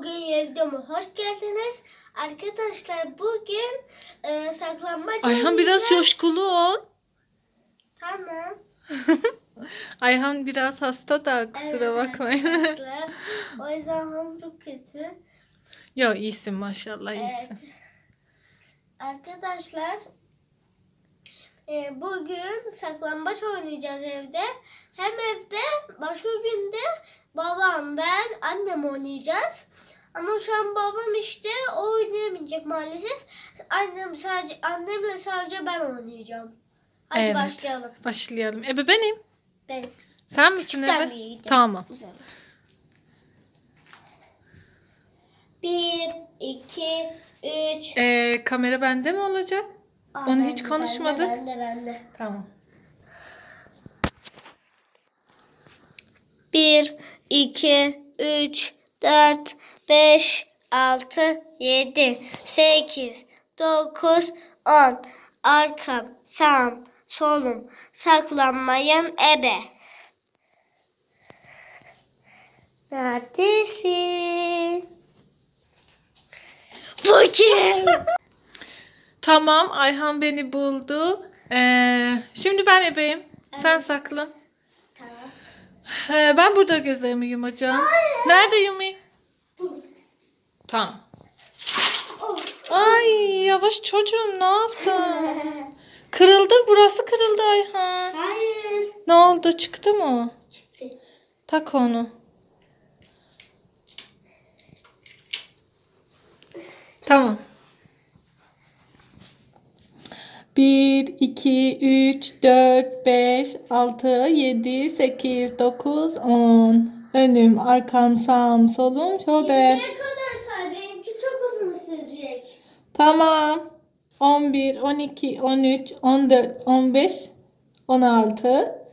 bugün videoma hoş geldiniz. Arkadaşlar bugün e, saklanmaç Ayhan biraz coşkulu ol. Tamam. Ayhan biraz hasta da kusura Evet bakmayın. Arkadaşlar. o yüzden ham çok kötü. Yo iyisin maşallah iyisin. Evet. Arkadaşlar e, bugün saklambaç oynayacağız evde. Hem evde başka günde babam, ben, annem oynayacağız. Ama şu an babam işte o oynayamayacak maalesef. Annem sadece annemle sadece ben oynayacağım. Hadi Evet. başlayalım. Başlayalım. Ebe benim. Ben Sen misin küçükten Ebe? büyüğe gidelim. Tamam. Bu sefer. Bir, iki, üç. Ee, kamera bende mi olacak? Aa, Onu bende, hiç konuşmadık. Bende, bende, bende. Tamam. 1, 2, 3, 4, 5, 6, 7, 8, 9, 10. Arkam, sağım, solum, saklanmayan ebe. Neredesin? Bu kim? Tamam Ayhan beni buldu. Ee, şimdi ben ebeyim. Sen saklan. tamam. Ee, ben burada gözlerimi yumacağım. Nerede yumayım? Tamam. Ay yavaş çocuğum ne yaptın? Kırıldı burası kırıldı Ayhan. Hayır. Ne oldu çıktı mı? Çıktı. Tak onu. Tamam. 1, 2, 3, 4, 5, 6, 7, 8, 9, 10. Önüm, arkam, sağım, solum, şöbe. Ne kadar say? Benimki çok uzun sürecek. Tamam. 11, 12, 13, 14, 15, 16,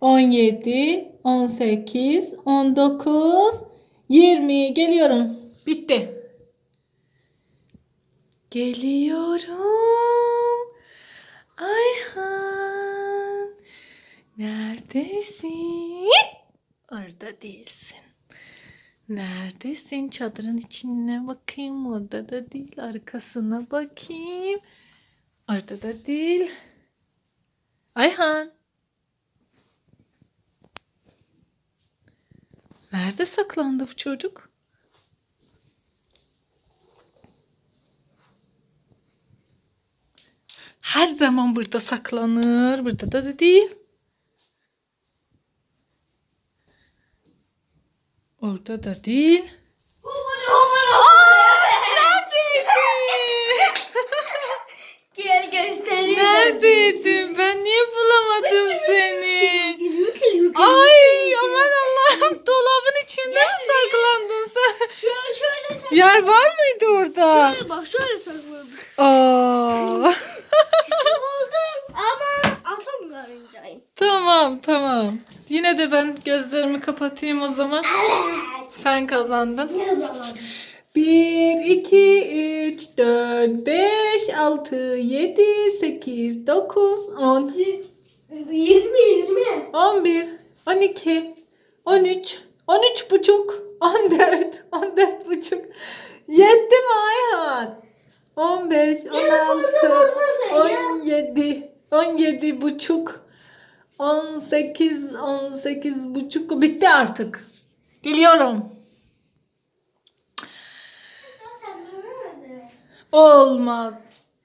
17, 18, 19, 20. Geliyorum. Bitti. Geliyorum. Ayhan. Neredesin? Orada değilsin. Neredesin? Çadırın içine bakayım. Orada da değil. Arkasına bakayım. Orada da değil. Ayhan. Nerede saklandı bu çocuk? Her zaman burada saklanır. Burada da değil. Orada da değil. Neredeydi? Gel göstereyim. Neredeydin? Ben niye bulamadım seni? Geliyor geliyor. Ay aman Allah'ım dolabın içinde mi saklandın sen? Şöyle şöyle sak- Yer var mıydı orada? Şöyle bak şöyle sakladık. Aa. Küçük oldum ama atamıyorum. tamam tamam. Yine de ben gözlerimi kapatayım o zaman. Sen kazandın. Ne zaman? 1, 2, 3, 4, 5, 6, 7, 8, 9, 10, 20 20. 11, 12, 13, 13 buçuk, 14, 14 buçuk. Yetti mi Ayhan? 15, 16, fazla fazla ya. 17, 17 buçuk, 18, 18 buçuk. Bitti artık. Saklanamadı. Olmaz.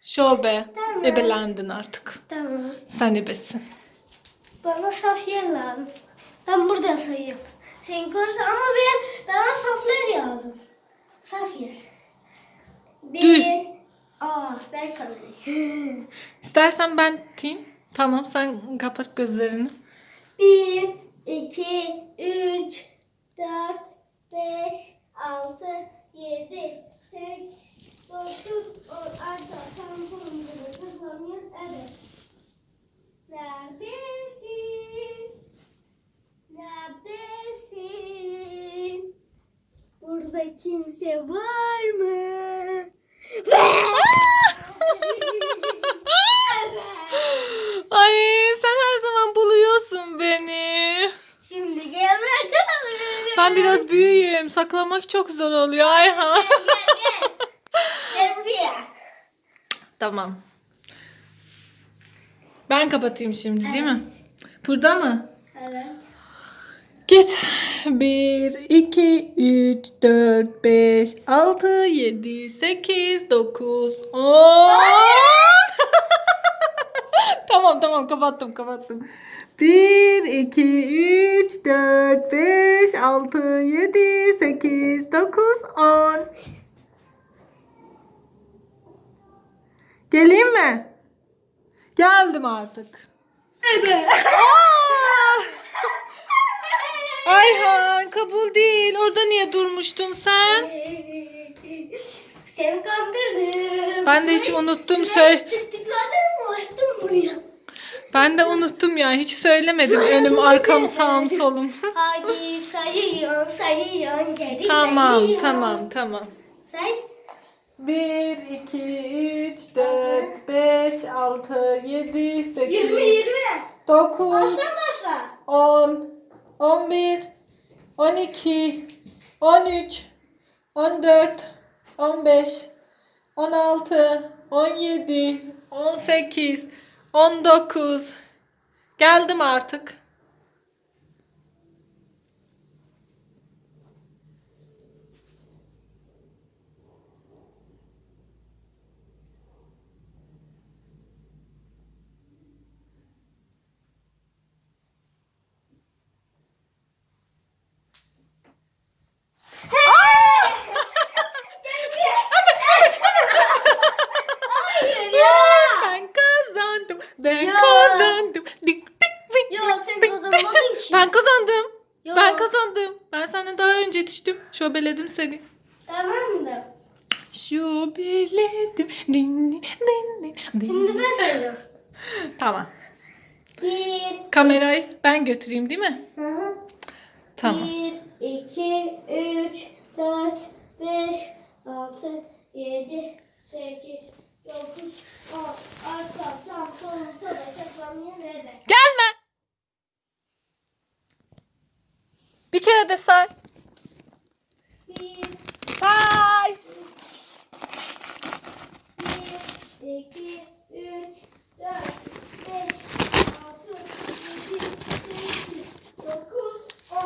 Şobe. Tamam. Ebelendin artık. Tamam. Sen ebesin. Bana saf yer lazım. Ben burada sayayım. Sen görürsen ama ben, bana saf yer lazım. Saf yer. Bir. Düz. Aa ben kalayım. İstersen ben tutayım. Tamam sen kapat gözlerini. Bir, iki, üç, dört, beş, altı, yedi, sekiz, dokuz, on, arka, tampon, gibi, kazanıyor, evet. Neredesin? Neredesin? Burada kimse var mı? Ay sen her zaman buluyorsun beni. Şimdi gel bakalım. Ben biraz büyüğüm. Saklamak çok zor oluyor Ayhan. Gel buraya. Tamam. Ben kapatayım şimdi değil mi? Burada mı? Evet. Git. 1, 2, 3, 4, 5, 6, 7, 8, 9, 10. tamam tamam kapattım kapattım. 1, 2, 3, 4, 5, 6, 7, 8, 9, 10. Geleyim mi? Geldim artık. Evet. Ayhan kabul değil. Orada niye durmuştun sen? Seni kandırdım. Ben de hiç unuttum söyle. Tıkladım mı açtım buraya. Ben de unuttum ya. Hiç söylemedim önüm, arkam, sağım, solum. Hadi sayıyorsun sayıyorsun geri tamam, sayıyorsun. tamam, tamam. Say. 1, 2, 3, 4, 5, 6, 7, 8, 20 20. 9, Başla başla. 10, 11, 12, 13, 14, 15, 16, 17, 18, 19. Geldim artık. Hayır ya. Ben kazandım. Ben Ya. kazandım. Dik, dik, dik, Yo sen kazanmadın ki. Ben kazandım. Yo. Ben kazandım. Ben senden daha önce yetiştim. Şöbeledim seni. Tamam da. Şöbeledim. Din, din, din, din. Şimdi ben sayıyorum. Tamam. Bir. Kamerayı ben götüreyim değil mi? Hı hı. Tamam. 1, 2, 3, 4, 5, 6, 7, 8, 9, 10. Arka, tam, solun, sola? Gelme. Bir kere de say. 1, Say. 1, 2, 3, 4, 5, 6, 7, 8, 9, 10.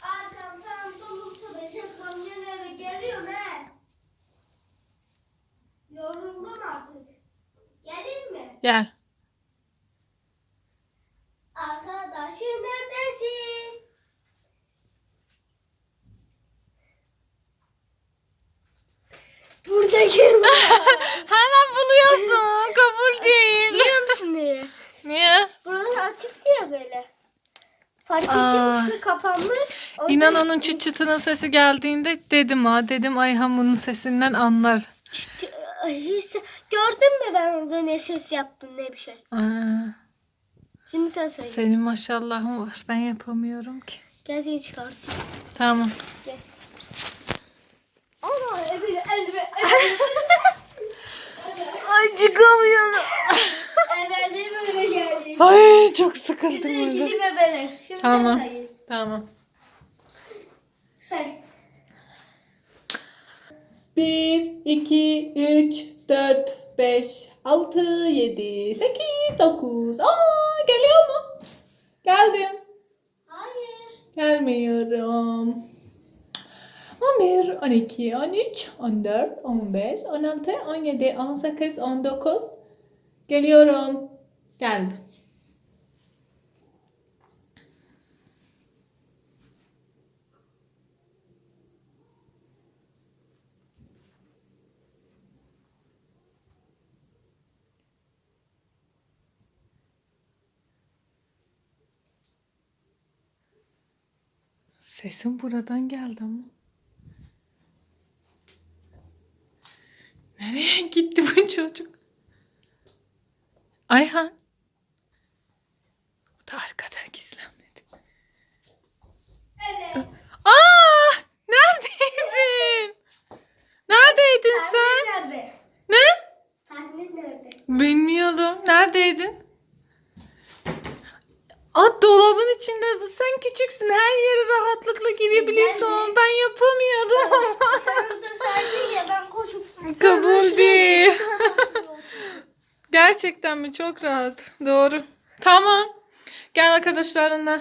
Arkam, tam, solum, sola, saklanmaya nerede? Geliyor ne? Yoruldum artık. Gelin mi? Gel. Arkadaşım neredesin? Buradayım. Hemen buluyorsun. Kabul değil. Biliyor musun niye? Niye? Burası açık ya böyle. Fark Aa. ettin mi? Şu kapanmış. O İnan yüzden onun çıt çıtının sesi geldiğinde dedim ha dedim Ayhan bunun sesinden anlar. çıt hiç- Gördün mü ben orada ne ses yaptım ne bir şey. Aa, Şimdi sen söyle. senin maşallahın var. Ben yapamıyorum ki. Gel seni çıkartayım. Tamam. Ana elime elime Ay çıkamıyorum. elime böyle geldi. Ay çok sıkıldım Gidin burada. gidin bebeler. Şimdi Tamam. sen sayın. Tamam. Say. 1, 2, 3, 4, 5, 6, 7, 8, 9. Aa geliyor mu? Geldim. Hayır. Gelmiyorum. 11, 12, 13, 14, 15, 16, 17, 18, 19. Geliyorum. Geldim. Sesim buradan geldi ama. Nereye gitti bu çocuk? Ayhan. Bu da arkada gizlenmedi. Evet. Aa! Neredeydin? Neredeydin sen? Tahmin nerede? Ne? Tahmin nerede? Bilmiyorum. Neredeydin? At dolabın içinde. Sen küçüksün. Her yere rahatlıkla girebiliyorsun. Ben yapamıyorum. Sen orada saydın ya ben koşup. Kabul değil. Gerçekten mi? Çok rahat. Doğru. Tamam. Gel arkadaşlarınla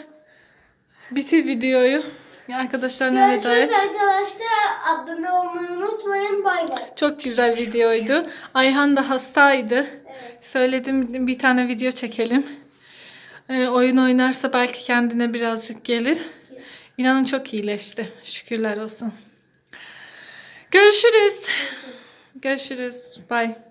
bitir videoyu. Arkadaşlarına veda Görüşürüz et. arkadaşlar. Abone olmayı unutmayın. Bay bay. Çok güzel videoydu. Ayhan da hastaydı. Evet. Söyledim bir tane video çekelim. Ee, oyun oynarsa belki kendine birazcık gelir. İnanın çok iyileşti. Şükürler olsun. Görüşürüz. Görüşürüz. Bye.